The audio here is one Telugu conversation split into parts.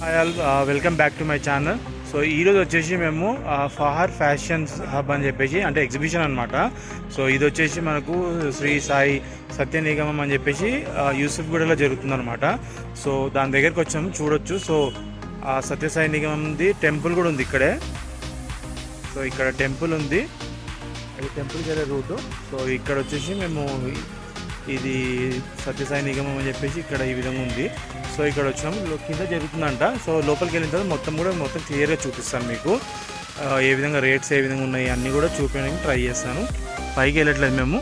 Hi all welcome back to my channel so ఈరోజు వచ్చేసి మేము ఫహర్ ఫ్యాషన్స్ హబ్ అని చెప్పేసి అంటే ఎగ్జిబిషన్ అనమాట సో ఇది వచ్చేసి మనకు శ్రీ సాయి సత్య నిగమం అని చెప్పేసి uh, యూసుఫ్గూడలో జరుగుతుందనమాట సో దాని దగ్గరికి వచ్చాము చూడొచ్చు. సో ఆ సత్యసాయి నిగమంది టెంపుల్ కూడా ఉంది ఇక్కడే. సో ఇక్కడ టెంపుల్ ఉంది. అది టెంపుల్కి వెళ్ళే రూటు సో ఇక్కడ వచ్చేసి మేము ఇది సత్యసాయి నిగమం అని చెప్పేసి ఇక్కడ ఈ విధంగా ఉంది. సో ఇక్కడ వచ్చినాము కింద జరుగుతుందంట. సో లోపలికి వెళ్ళిన తర్వాత మొత్తం కూడా మొత్తం క్లియర్గా చూపిస్తాను మీకు. ఏ విధంగా రేట్స్ ఏ విధంగా ఉన్నాయి అన్నీ కూడా చూపించడానికి ట్రై చేస్తాను. పైకి వెళ్ళట్లేదు మేము.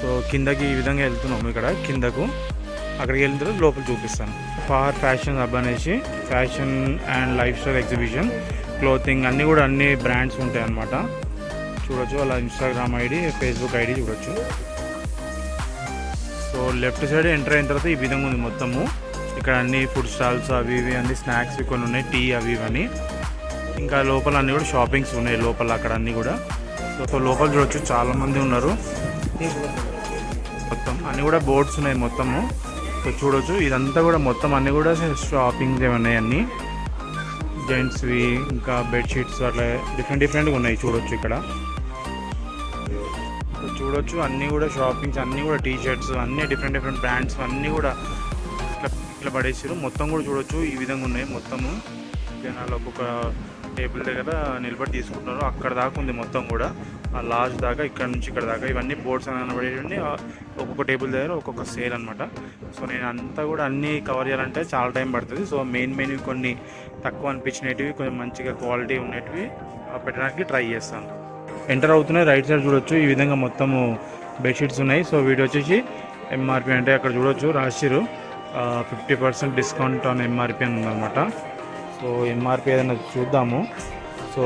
సో కిందకి ఈ విధంగా వెళ్తున్నాము ఇక్కడ కిందకు. అక్కడికి వెళ్ళిన తర్వాత లోపల చూపిస్తాను. ఫార్ ఫ్యాషన్ హబ్ అనేసి fashion and lifestyle exhibition clothing అన్నీ కూడా అన్ని బ్రాండ్స్ ఉంటాయి అన్నమాట చూడొచ్చు. అలా ఇన్స్టాగ్రామ్ ఐడి ఫేస్బుక్ ఐడి చూడొచ్చు. సో లెఫ్ట్ సైడ్ ఎంటర్ అయిన తర్వాత ఈ విధంగా ఉంది మొత్తము. ఇక్కడ అన్ని ఫుడ్ స్టాల్స్ అవి ఇవి అన్ని స్నాక్స్ కొన్ని ఉన్నాయి టీ అవి ఇవన్నీ ఇంకా లోపల అన్ని కూడా షాపింగ్స్ ఉన్నాయి లోపల అక్కడ అన్ని కూడా. సో లోపల చూడొచ్చు చాలా మంది ఉన్నారు. మొత్తం అన్ని కూడా బోర్డ్స్ ఉన్నాయి మొత్తము. సో చూడొచ్చు ఇదంతా కూడా మొత్తం అన్ని కూడా షాపింగ్స్ ఉన్నాయి అన్ని. జెంట్స్వి ఇంకా బెడ్షీట్స్ అట్లా డిఫరెంట్ డిఫరెంట్గా ఉన్నాయి చూడొచ్చు ఇక్కడ. చూడొచ్చు. అన్నీ కూడా షాపింగ్స్ అన్నీ కూడా టీ షర్ట్స్ అన్నీ డిఫరెంట్ డిఫరెంట్ బ్రాండ్స్ అన్నీ కూడా ఇట్లా ఇట్లా పడేసారు మొత్తం కూడా చూడొచ్చు. ఈ విధంగా ఉన్నాయి మొత్తము. జనాలు ఒక్కొక్క టేబుల్ దగ్గర నిలబడి తీసుకుంటున్నారు. అక్కడ దాకా ఉంది మొత్తం కూడా. ఆ లాస్ట్ దాకా ఇక్కడ నుంచి ఇక్కడ దాకా. ఇవన్నీ బోర్డ్స్ అని అనబడేవి ఒక్కొక్క టేబుల్ దగ్గర ఒక్కొక్క సేల్ అనమాట సో నేను అంతా కూడా అన్నీ కవర్ చేయాలంటే చాలా టైం పడుతుంది. సో మెయిన్ మెయిన్ కొన్ని తక్కువ అనిపించినవి కొంచెం మంచిగా క్వాలిటీ ఉన్నటివి పెట్టడానికి ట్రై చేస్తాను. ఎంటర్ అవుతున్నాయి. రైట్ సైడ్ చూడొచ్చు. ఈ విధంగా మొత్తము బెడ్షీట్స్ ఉన్నాయి. సో వీటి వచ్చేసి ఎంఆర్పి అంటే అక్కడ చూడొచ్చు. రాసిరు. Fifty percent discount on MRP అని ఉందన్నమాట. సో ఎంఆర్పి ఏదైనా చూద్దాము. సో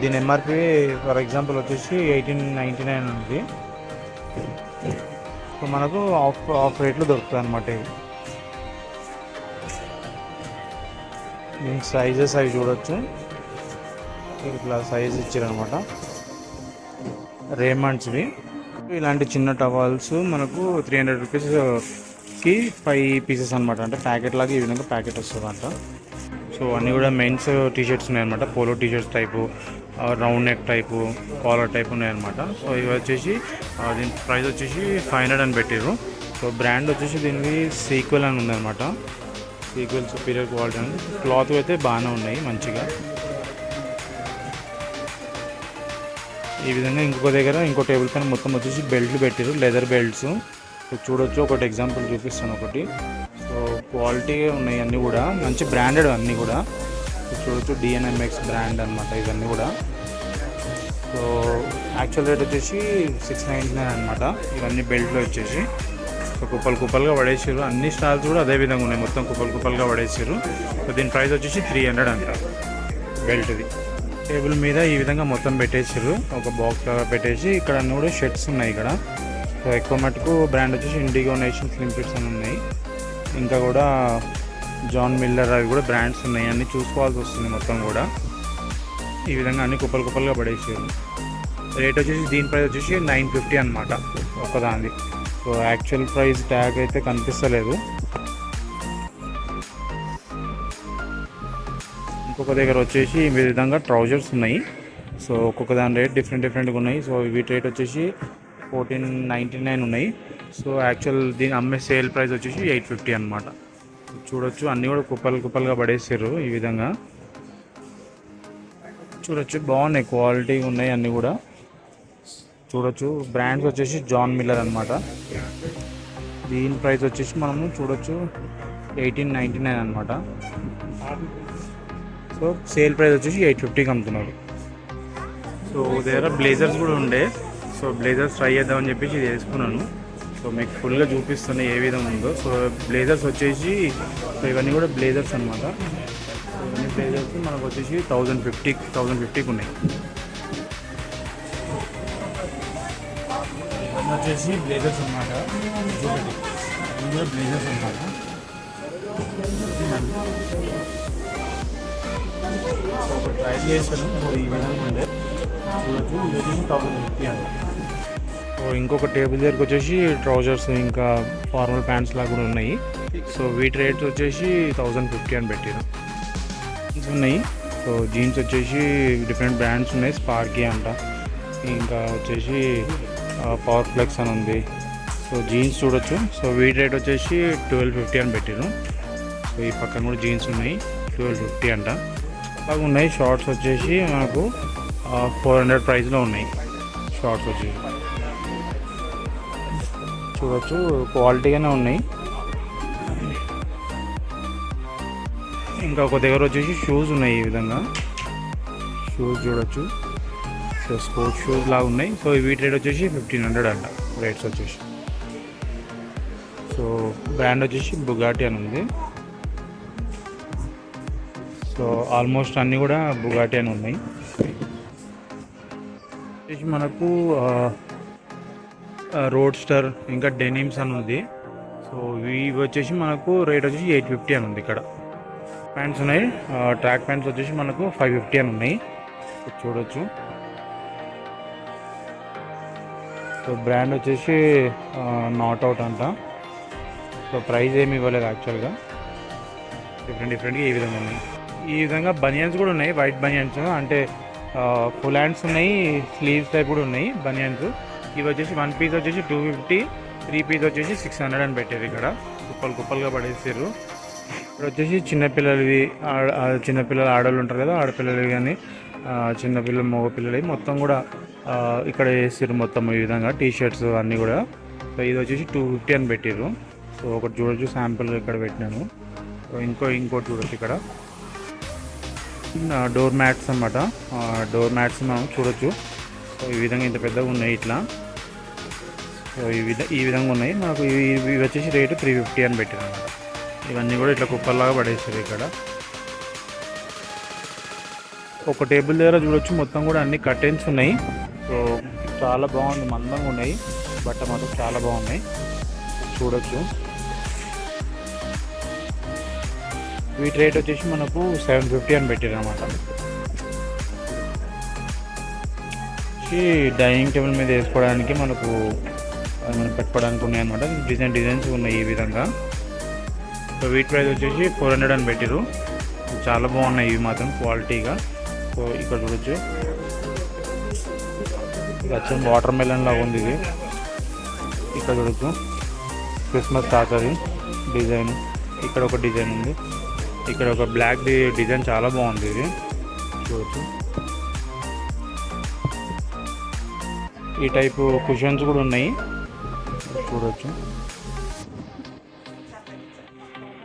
దీని ఎంఆర్పి ఫర్ ఎగ్జాంపుల్ వచ్చేసి ఎయిటీన్ నైంటీ నైన్ ఉంది. సో మనకు ఆఫ్ ఆఫ్ రేట్లో దొరుకుతుంది అనమాట ఇది దీని సైజెస్ అవి చూడొచ్చు. ఇట్లా సైజ్ ఇచ్చారనమాట రేమండ్స్వి. ఇలాంటి చిన్న టవాల్స్ మనకు త్రీ హండ్రెడ్ రూపీస్కి ఫైవ్ పీసెస్ అనమాట అంటే ప్యాకెట్ లాగా ఈ విధంగా ప్యాకెట్ వస్తుంది అంట సో అన్నీ కూడా మెయిన్స్ టీషర్ట్స్ ఉన్నాయన్నమాట. Polo T shirts type round neck type collar type ఉన్నాయన్నమాట. సో ఇవి వచ్చేసి దీని ప్రైస్ వచ్చేసి ఫైవ్ హండ్రెడ్ అని పెట్టారు సో బ్రాండ్ వచ్చేసి దీనికి సీక్వెల్ అని ఉందన్నమాట. సీక్వెల్ సుపీరియర్ క్వాలిటీ అని క్లాత్ అయితే బాగానే ఉన్నాయి మంచిగా. ఈ విధంగా ఇంకొక దగ్గర ఇంకో టేబుల్ పైన మొత్తం వచ్చేసి బెల్ట్లు పెట్టారు లెదర్ బెల్ట్స్. చూడొచ్చు ఒకటి ఎగ్జాంపుల్ చూపిస్తాను ఒకటి. సో క్వాలిటీ ఉన్నాయి అన్నీ కూడా. మంచి బ్రాండెడ్ అన్నీ కూడా. చూడొచ్చు డిఎన్ఎంఎక్స్ బ్రాండ్ అనమాట ఇవన్నీ కూడా. సో యాక్చువల్ రేట్ వచ్చేసి సిక్స్ నైంటీ నైన్ అనమాట ఇవన్నీ బెల్ట్లో వచ్చేసి. సో కుప్పలు కుప్పలుగా పడేసారు అన్ని స్టాల్స్ కూడా అదే విధంగా ఉన్నాయి. మొత్తం కుప్పలు కుప్పలుగా పడేసారు సో దీని ప్రైస్ వచ్చేసి త్రీ హండ్రెడ్ అంట. బెల్ట్ది. టేబుల్ మీద ఈ విధంగా మొత్తం పెట్టేసారు ఒక బాక్స్ లాగా పెట్టేసి ఇక్కడ అన్ని కూడా షర్ట్స్ ఉన్నాయి ఇక్కడ. సో ఎక్కువ మటుకు బ్రాండ్ వచ్చేసి ఇండిగో నేషన్ స్లిమ్ ఫిట్స్ అని ఉన్నాయి. ఇంకా కూడా జాన్ మిల్లర్ అవి కూడా బ్రాండ్స్ ఉన్నాయి. అన్ని చూసుకోవాల్సి వస్తుంది మొత్తం కూడా. ఈ విధంగా అన్ని కుప్పలు కుప్పలుగా పడేసారు రేట్ వచ్చేసి దీని ప్రైస్ వచ్చేసి నైన్ ఫిఫ్టీ అనమాట ఒక్కదాంది సో యాక్చువల్ ప్రైస్ ట్యాగ్ అయితే కనిపిస్తలేదు. ఇంకొక దగ్గర వచ్చేసి ఈ విధంగా ట్రౌజర్స్ ఉన్నాయి. సో ఒక్కొక్క దాని రేట్ డిఫరెంట్ డిఫరెంట్గా ఉన్నాయి. సో వీటి రేట్ వచ్చేసి ఫోర్టీన్ నైంటీ నైన్ ఉన్నాయి. సో యాక్చువల్ దీని అమ్మే సేల్ ప్రైస్ వచ్చేసి ఎయిట్ ఫిఫ్టీ అనమాట చూడొచ్చు అన్నీ కూడా కుప్పలు కుప్పలుగా పడేసారు ఈ విధంగా. చూడొచ్చు బాగున్నాయి క్వాలిటీ ఉన్నాయి అన్నీ కూడా. చూడొచ్చు బ్రాండ్స్ వచ్చేసి జాన్ మిల్లర్ అనమాట దీని ప్రైస్ వచ్చేసి మనము చూడొచ్చు ఎయిటీన్ నైంటీ నైన్ అనమాట సో సేల్ ప్రైస్ వచ్చేసి ఎయిట్ ఫిఫ్టీకి అమ్ముతున్నారు. సో దగ్గర బ్లేజర్స్ కూడా ఉండే. సో బ్లేజర్స్ ట్రై చేద్దామని చెప్పేసి ఇది వేసుకున్నాను. సో మీకు ఫుల్గా చూపిస్తున్నాయి ఏ విధంగా ఉందో. సో బ్లేజర్స్ వచ్చేసి సో ఇవన్నీ కూడా బ్లేజర్స్ అనమాట ఇవన్నీ బ్లేజర్స్ మనకు వచ్చేసి థౌజండ్ ఫిఫ్టీ థౌజండ్ ఫిఫ్టీకి ఉన్నాయి. వచ్చేసి బ్లేజర్స్ అనమాట చూడండి కూడా బ్లేజర్స్ అనమాట ట్రై చేశాను. ఈ విధంగా ఉండే. థౌసండ్ ఫిఫ్టీ అండి సో ఇంకొక టేబుల్ దగ్గరకు వచ్చేసి ట్రౌజర్స్ ఇంకా ఫార్మల్ ప్యాంట్స్ లాగా కూడా ఉన్నాయి. సో వీటి రేట్ వచ్చేసి థౌజండ్ ఫిఫ్టీ అని పెట్టారు. జీన్స్ ఉన్నాయి. సో జీన్స్ వచ్చేసి డిఫరెంట్ బ్రాండ్స్ ఉన్నాయి. స్పార్కీ అంట. ఇంకా వచ్చేసి పవర్ ఫ్లెక్స్ అని ఉంది. సో జీన్స్ చూడొచ్చు. సో వీటి రేట్ వచ్చేసి ట్వెల్వ్ ఫిఫ్టీ అని పెట్టారు. సో ఈ పక్కన కూడా జీన్స్ ఉన్నాయి. ట్వెల్వ్ ఫిఫ్టీ అంట. బాగా ఉన్నాయి. షార్ట్స్ వచ్చేసి మనకు ఫోర్ హండ్రెడ్ ప్రైస్లో ఉన్నాయి. షార్ట్స్ వచ్చేసి. చూడొచ్చు క్వాలిటీగానే ఉన్నాయి. ఇంకా ఒక దగ్గర వచ్చేసి షూస్ ఉన్నాయి ఈ విధంగా. షూస్ చూడొచ్చు. సో స్పోర్ట్స్ షూస్ లాగా ఉన్నాయి. సో వీటి రేట్ వచ్చేసి ఫిఫ్టీన్ హండ్రెడ్ అంట. రేట్స్ వచ్చేసి. సో బ్రాండ్ వచ్చేసి బుగాటి అని ఉంది. సో ఆల్మోస్ట్ అన్నీ కూడా బుగాటి అని ఉన్నాయి. వచ్చేసి మనకు రోడ్స్టర్ ఇంకా డెనిమ్స్ అని ఉంది. సో ఇవి వచ్చేసి మనకు రేట్ వచ్చేసి ఎయిట్ ఫిఫ్టీ అని ఉంది ఇక్కడ. ప్యాంట్స్ ఉన్నాయి ట్రాక్ ప్యాంట్స్ వచ్చేసి మనకు ఫైవ్ ఫిఫ్టీ అని ఉన్నాయి. చూడొచ్చు. సో బ్రాండ్ వచ్చేసి నాట్ అవుట్ అంట. సో ప్రైస్ ఏమి ఇవ్వలేదు యాక్చువల్గా డిఫరెంట్ డిఫరెంట్గా ఈ విధంగా ఉన్నాయి. ఈ విధంగా బనియన్స్ కూడా ఉన్నాయి వైట్ బనియన్స్ అంటే ఫుల్ హ్యాండ్స్ ఉన్నాయి స్లీవ్స్ టైప్ కూడా ఉన్నాయి బనియన్స్ ఇవి వచ్చేసి వన్ పీస్ వచ్చేసి టూ ఫిఫ్టీ త్రీ పీస్ వచ్చేసి సిక్స్ హండ్రెడ్ అని పెట్టారు ఇక్కడ. కుప్పలు కుప్పలుగా పడేసారు. ఇక్కడ వచ్చేసి చిన్నపిల్లలవి చిన్నపిల్లలు ఆడవాళ్ళు ఉంటారు కదా ఆడపిల్లలు కానీ చిన్నపిల్లలు మగపిల్లలు మొత్తం కూడా ఇక్కడ వేసారు మొత్తం ఈ విధంగా టీ షర్ట్స్ అన్నీ కూడా. సో ఇది వచ్చేసి టూ ఫిఫ్టీ అని పెట్టారు. సో ఒకటి చూడొచ్చు శాంపిల్ ఇక్కడ పెట్టినాను. సో ఇంకో ఇంకోటి చూడొచ్చు ఇక్కడ. డోర్ మ్యాట్స్ అనమాట డోర్ మ్యాట్స్ మనం చూడొచ్చు. సో ఈ విధంగా ఇంత పెద్దగా ఉన్నాయి ఇట్లా. సో ఈ విధ ఈ విధంగా ఉన్నాయి. మనకు ఇవి వచ్చేసి రేటు త్రీ ఫిఫ్టీ అని పెట్టారు అనమాట ఇవన్నీ కూడా ఇట్లా కుప్పల్లాగా పడేసారు ఇక్కడ. ఒక టేబుల్ దగ్గర చూడొచ్చు. మొత్తం కూడా అన్ని కర్టెన్స్ ఉన్నాయి. సో చాలా బాగుంది. మందంగా ఉన్నాయి. బట్ట మాత్రం చాలా బాగున్నాయి. చూడొచ్చు. వీటి రేట్ వచ్చేసి మనకు సెవెన్ ఫిఫ్టీ అని పెట్టారు అనమాట డైనింగ్ టేబుల్ మీద వేసుకోవడానికి మనకు మనం పెట్టుకోవడానికి ఉన్నాయి అనమాట డిజైన్ డిజైన్స్ ఉన్నాయి ఈ విధంగా. సో వీటి ప్రైస్ వచ్చేసి ఫోర్ హండ్రెడ్ అని పెట్టారు చాలా బాగున్నాయి ఇవి మాత్రం క్వాలిటీగా సో ఇక్కడ చూడొచ్చు. ఇది వాటర్ మెలన్ లాగా ఉంది ఇది. ఇక్కడ చూడొచ్చు. క్రిస్మస్ తాతది డిజైన్. ఇక్కడ ఒక డిజైన్ ఉంది. ఇక్కడ ఒక బ్లాక్ డిజైన్ చాలా బాగుంది ఇది. ఈ టైపు కుషన్స్ కూడా ఉన్నాయి. చూడొచ్చు.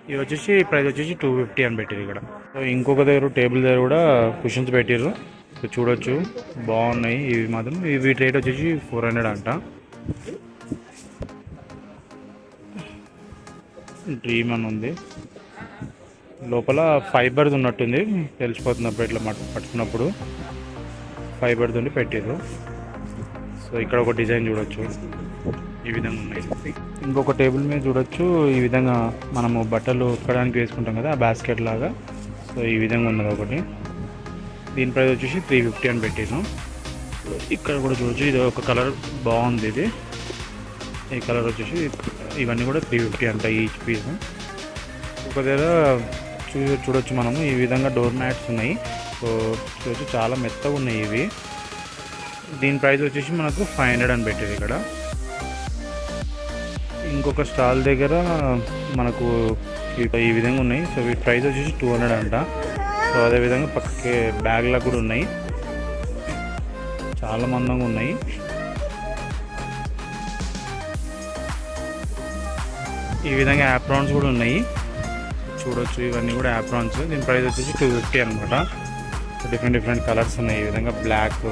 ఇవి వచ్చేసి ప్రైస్ వచ్చేసి టూ ఫిఫ్టీ అని పెట్టారు ఇక్కడ. సో ఇంకొక దగ్గర టేబుల్ దగ్గర కూడా కుషన్స్ పెట్టారు సో చూడొచ్చు. బాగున్నాయి. ఇవి మాత్రం ఇవి వీటి రేట్ వచ్చేసి ఫోర్ హండ్రెడ్ అంట. డ్రీమ్ అని ఉంది. లోపల ఫైబర్ది ఉన్నట్టుంది. తెలిసిపోతున్నప్పుడు ఇట్లా మట్ పట్టుకున్నప్పుడు ఫైబర్ది ఉండి పెట్టారు సో ఇక్కడ ఒక డిజైన్ చూడొచ్చు. ఈ విధంగా ఉన్నాయి. ఇంకొక టేబుల్ మీద చూడొచ్చు. ఈ విధంగా మనము బట్టలు ఉతకడానికి వేసుకుంటాం కదా ఆ బాస్కెట్ లాగా. సో ఈ విధంగా ఉన్నది ఒకటి. దీని ప్రైస్ వచ్చేసి త్రీ ఫిఫ్టీ అని పెట్టాను ఇక్కడ కూడా చూడొచ్చు. ఇది ఒక కలర్ బాగుంది ఇది. ఈ కలర్ వచ్చేసి ఇవన్నీ కూడా త్రీ ఫిఫ్టీ అంట ఈచ్ పీస్. ఒక దగ్గర చూ చూడొచ్చు మనము. ఈ విధంగా డోర్ మ్యాట్స్ ఉన్నాయి. సో చూడొచ్చు చాలా మెత్తగా ఉన్నాయి ఇవి. దీని ప్రైస్ వచ్చేసి మనకు ఫైవ్ హండ్రెడ్ అని పెట్టేది ఇక్కడ. ఇంకొక స్టాల్ దగ్గర మనకు ఈ- ఈ విధంగా ఉన్నాయి. సో వీటి ప్రైస్ వచ్చేసి టూ హండ్రెడ్ అంట. సో అదేవిధంగా పక్కకి బ్యాగ్లకు కూడా ఉన్నాయి. చాలా మందంగా ఉన్నాయి. ఈ విధంగా యాప్రాన్స్ కూడా ఉన్నాయి. చూడొచ్చు ఇవన్నీ కూడా యాప్రాన్స్ దీని ప్రైస్ వచ్చేసి టూ ఫిఫ్టీ అనమాట. డిఫరెంట్ డిఫరెంట్ కలర్స్ ఉన్నాయి. ఈ విధంగా బ్లాక్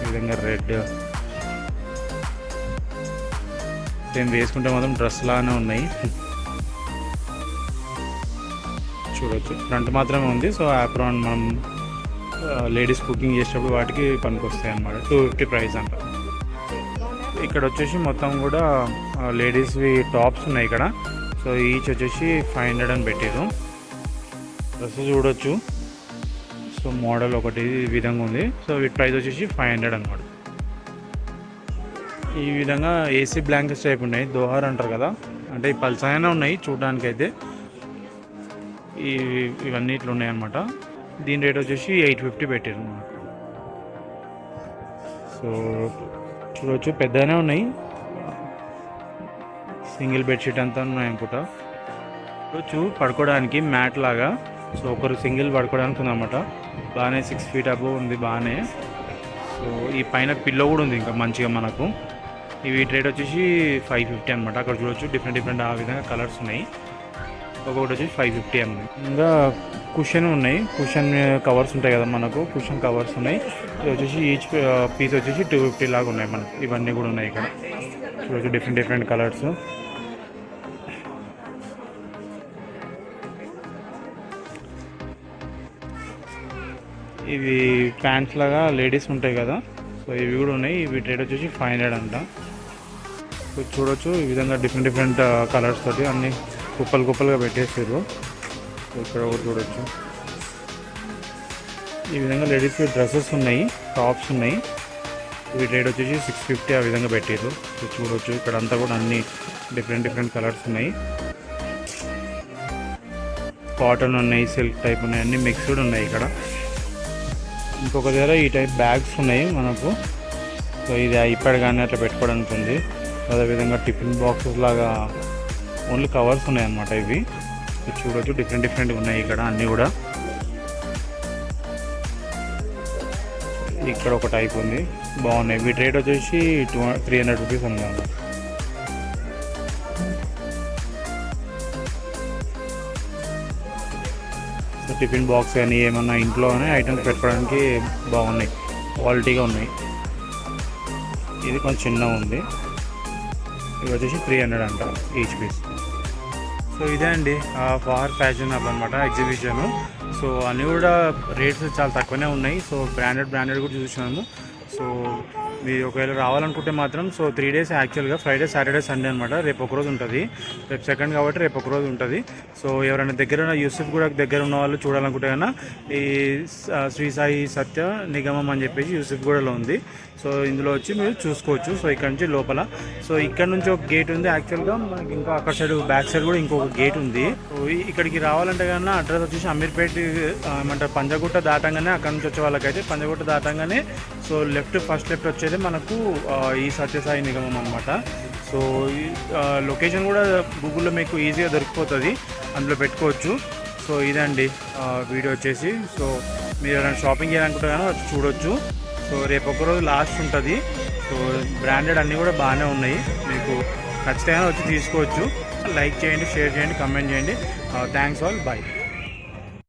ఈ విధంగా రెడ్ మేము వేసుకుంటే మాత్రం డ్రెస్ లాగానే ఉన్నాయి. చూడొచ్చు. ఫ్రంట్ మాత్రమే ఉంది. సో యాప్రాన్ మనం లేడీస్ కుకింగ్ చేసేటప్పుడు వాటికి పనికొస్తాయి అన్నమాట. టూ ఫిఫ్టీ ప్రైస్ అంట. ఇక్కడ వచ్చేసి మొత్తం కూడా లేడీస్వి టాప్స్ ఉన్నాయి ఇక్కడ. సో ఈచ్ వచ్చేసి ఫైవ్ హండ్రెడ్ అని పెట్టారు డ్రెస్ చూడొచ్చు. సో మోడల్ ఒకటి ఈ విధంగా ఉంది. సో వీటి ప్రైస్ వచ్చేసి ఫైవ్ హండ్రెడ్ అనమాట ఈ విధంగా ఏసీ బ్లాంకెట్స్ టైప్ ఉన్నాయి. దోహార్ అంటారు కదా. అంటే ఈ పల్సైనా ఉన్నాయి చూడడానికి అయితే ఈ ఇవన్నీ ఇట్లా ఉన్నాయన్నమాట దీని రేట్ వచ్చేసి ఎయిట్ ఫిఫ్టీ పెట్టారు సో చూడవచ్చు పెద్దగానే ఉన్నాయి. సింగిల్ బెడ్షీట్ అంతా ఉన్నాయి పూట చూడొచ్చు పడుకోవడానికి మ్యాట్ లాగా. సో ఒకరు సింగిల్ పడుకోవడానికి ఉందన్నమాట. బాగానే సిక్స్ ఫీట్ అబో ఉంది బాగానే. సో ఈ పైన పిల్లో కూడా ఉంది ఇంకా మంచిగా మనకు. ఇవి రేట్ వచ్చేసి ఫైవ్ ఫిఫ్టీ అనమాట అక్కడ చూడొచ్చు డిఫరెంట్ డిఫరెంట్ ఆ విధంగా కలర్స్ ఉన్నాయి. ఒక్కొక్కటి వచ్చేసి ఫైవ్ ఫిఫ్టీ అన్నది ఇంకా కుషన్ ఉన్నాయి. కుషన్ కవర్స్ ఉంటాయి కదా మనకు. కుషన్ కవర్స్ ఉన్నాయి. ఇది వచ్చేసి ఈచ్ పీస్ వచ్చేసి టూ ఫిఫ్టీ లాగా ఉన్నాయి మనకు. ఇవన్నీ కూడా ఉన్నాయి ఇక్కడ. చూడొచ్చు డిఫరెంట్ డిఫరెంట్ కలర్స్ ఇవి ప్యాంట్స్ లాగా లేడీస్ ఉంటాయి కదా. సో ఇవి కూడా ఉన్నాయి. ఇవి రేట్ వచ్చేసి ఫైవ్ హండ్రెడ్ అంట. సో చూడొచ్చు ఈ విధంగా డిఫరెంట్ డిఫరెంట్ కలర్స్ తోటి అన్ని కుప్పలు కుప్పలుగా పెట్టేసారు. ఇక్కడ ఒకటి చూడొచ్చు. ఈ విధంగా లేడీస్ డ్రెస్సెస్ ఉన్నాయి. టాప్స్ ఉన్నాయి. ఇవి రేట్ వచ్చేసి సిక్స్ ఫిఫ్టీ ఆ విధంగా పెట్టారు. సో చూడొచ్చు ఇక్కడ అంతా కూడా అన్ని డిఫరెంట్ డిఫరెంట్ కలర్స్ ఉన్నాయి. కాటన్ ఉన్నాయి సిల్క్ టైప్ ఉన్నాయి. అన్ని మిక్స్డ్ ఉన్నాయి ఇక్కడ. ఇంకొక దగ్గర ఈ టైప్ బ్యాగ్స్ ఉన్నాయి మనకు. సో ఇది ఐప్యాడ్ కానీ అట్లా పెట్టుకోవడానికి ఉంది. అదేవిధంగా టిఫిన్ బాక్సెస్ లాగా ఓన్లీ కవర్స్ ఉన్నాయి అన్నమాట ఇవి చూడొచ్చు డిఫరెంట్ డిఫరెంట్ ఉన్నాయి ఇక్కడ అన్నీ కూడా. ఇక్కడ ఒక టైప్ ఉంది. బాగున్నాయి. వీటి రేట్ వచ్చేసి టూ త్రీ హండ్రెడ్ రూపీస్ ఉంది టిఫిన్ బాక్స్ కానీ ఏమన్నా ఇంట్లోనే ఐటమ్స్ పెట్టుకోవడానికి బాగున్నాయి. క్వాలిటీగా ఉన్నాయి. ఇది కొంచెం చిన్నగా ఉంది. ఇది వచ్చేసి త్రీ హండ్రెడ్ అంట ఈచ్ పీస్ సో ఇదే అండి ఫార్ ఫ్యాషన్ హబ్ అనమాట ఎగ్జిబిషన్ సో అన్నీ కూడా రేట్స్ చాలా తక్కువనే ఉన్నాయి. సో బ్రాండెడ్ బ్రాండెడ్ కూడా చూసినాము. సో మీరు ఒకవేళ రావాలనుకుంటే మాత్రం సో త్రీ డేస్ యాక్చువల్గా ఫ్రైడే సాటర్డే సండే అనమాట రేపు ఒక రోజు ఉంటుంది. రేపు సెకండ్ కాబట్టి రేపు ఒక రోజు ఉంటుంది. సో ఎవరైనా దగ్గర ఉన్న యూసుఫ్ కూడా దగ్గర ఉన్న వాళ్ళు చూడాలనుకుంటే కన్నా ఈ శ్రీ సాయి సత్య నిగమం అని చెప్పేసి యూసుఫ్ గూడలో ఉంది. సో ఇందులో వచ్చి మీరు చూసుకోవచ్చు. సో ఇక్కడ నుంచి లోపల. సో ఇక్కడ నుంచి ఒక గేట్ ఉంది యాక్చువల్గా మనకి ఇంకా అక్కడ సైడ్ బ్యాక్ సైడ్ కూడా ఇంకొక గేట్ ఉంది. సో ఇక్కడికి రావాలంటే కన్నా అడ్రస్ వచ్చేసి అమీర్పేట్ ఏమంటారు పంజగుట్ట దాటంగానే అక్కడ నుంచి వచ్చే వాళ్ళకైతే పంజగుట్ట దాటంగానే సో లెఫ్ట్ ఫస్ట్ లెఫ్ట్ వచ్చేది మనకు ఈ సత్యసాయి నిగమం అనమాట సో లొకేషన్ కూడా గూగుల్లో మీకు ఈజీగా దొరికిపోతుంది. అందులో పెట్టుకోవచ్చు. సో ఇదండి వీడియో వచ్చేసి. సో మీరు ఏదైనా షాపింగ్ చేయాలనుకుంటే కానీ వచ్చి చూడొచ్చు. సో రేపు ఒకరోజు లాస్ట్ ఉంటుంది. సో బ్రాండెడ్ అన్నీ కూడా బాగానే ఉన్నాయి. మీకు ఖచ్చితంగా వచ్చి తీసుకోవచ్చు. లైక్ చేయండి షేర్ చేయండి కమెంట్ చేయండి. Thanks all. బాయ్.